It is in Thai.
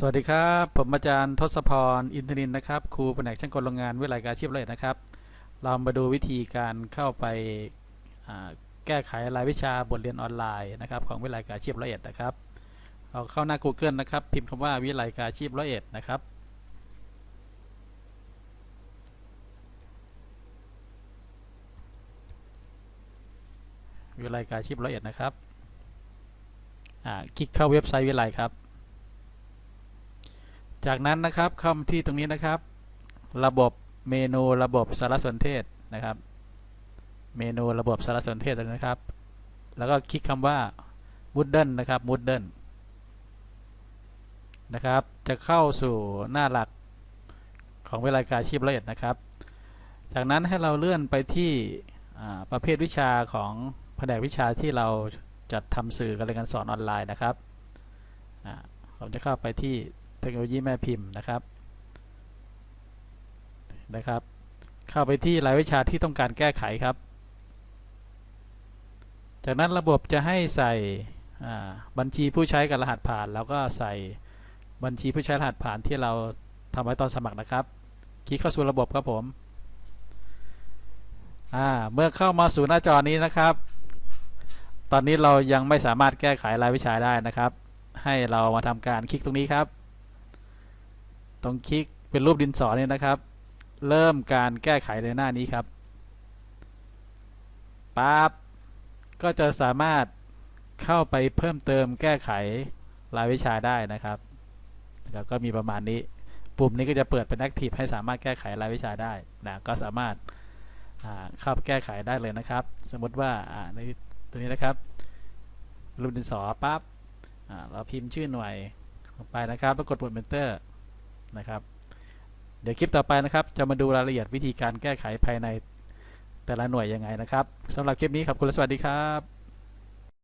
สวัสดีครับ ผมอาจารย์ทศพรอินทนินนะครับ ครูแผนกช่างกลโรงงานวิทยาลัยการอาชีพร้อยเอ็ดนะครับ เรามาดูวิธีการเข้าไปแก้ไขรายวิชาบทเรียนออนไลน์นะครับของวิทยาลัยการอาชีพร้อยเอ็ดนะครับ เราเข้าหน้า Google นะครับ พิมพ์คำว่าวิทยาลัยการอาชีพร้อยเอ็ดนะครับ วิทยาลัยการอาชีพร้อยเอ็ดนะครับคลิกเข้าเว็บไซต์วิทยาลัยครับ จากนั้นนะครับเข้าที่ตรงนี้นะครับ ระบบเมนูระบบสารสนเทศนะครับ เมนูระบบสารสนเทศตรงนี้นะครับ แล้วก็คลิกคำว่า Moodle นะครับ Moodle นะครับ จะเข้าสู่หน้าหลักของวิทยายการชีพละเอียดนะครับ จากนั้นให้เราเลื่อนไปที่ประเภทวิชาของแผนกวิชาที่เราจัดทำสื่อการเรียนการสอนออนไลน์นะครับอ่าผมจะเข้าไปที่ เทคโนโลยีแม่พิมพ์นะครับนะครับ เข้าไปที่รายวิชาที่ต้องการแก้ไขครับ จากนั้นระบบจะให้ใส่บัญชีผู้ใช้กับรหัสผ่าน แล้วก็ใส่บัญชีผู้ใช้รหัสผ่านที่เราทำไว้ตอนสมัครนะครับ คลิกเข้าสู่ระบบครับผมเมื่อเข้ามาสู่หน้าจอนี้นะครับ ตอนนี้เรายังไม่สามารถแก้ไขรายวิชาได้นะครับ ให้เรามาทำการคลิกตรงนี้ครับ ตรงคลิกเป็นรูปดินสอเนี่ยนะครับ เริ่มการแก้ไขในหน้านี้ครับปั๊บก็จะสามารถเข้าไปเพิ่มเติมแก้ไขรายวิชาได้นะครับแล้วก็มีประมาณนี้ ปุ่มนี้ก็จะเปิดเป็น Active ให้สามารถแก้ไขรายวิชาได้นะก็สามารถเข้าไปแก้ไขได้เลยนะครับ สมมติว่าในตัวนี้นะครับ รูปดินสอปั๊บเราพิมพ์ชื่อหน่วยลงไปนะครับแล้วกดปุ่ม Enter นะครับ เดี๋ยวคลิปต่อไปนะครับ จะมาดูรายละเอียดวิธีการแก้ไขภายในแต่ละหน่วยยังไงนะครับสำหรับคลิปนี้ขอบคุณและสวัสดีครับ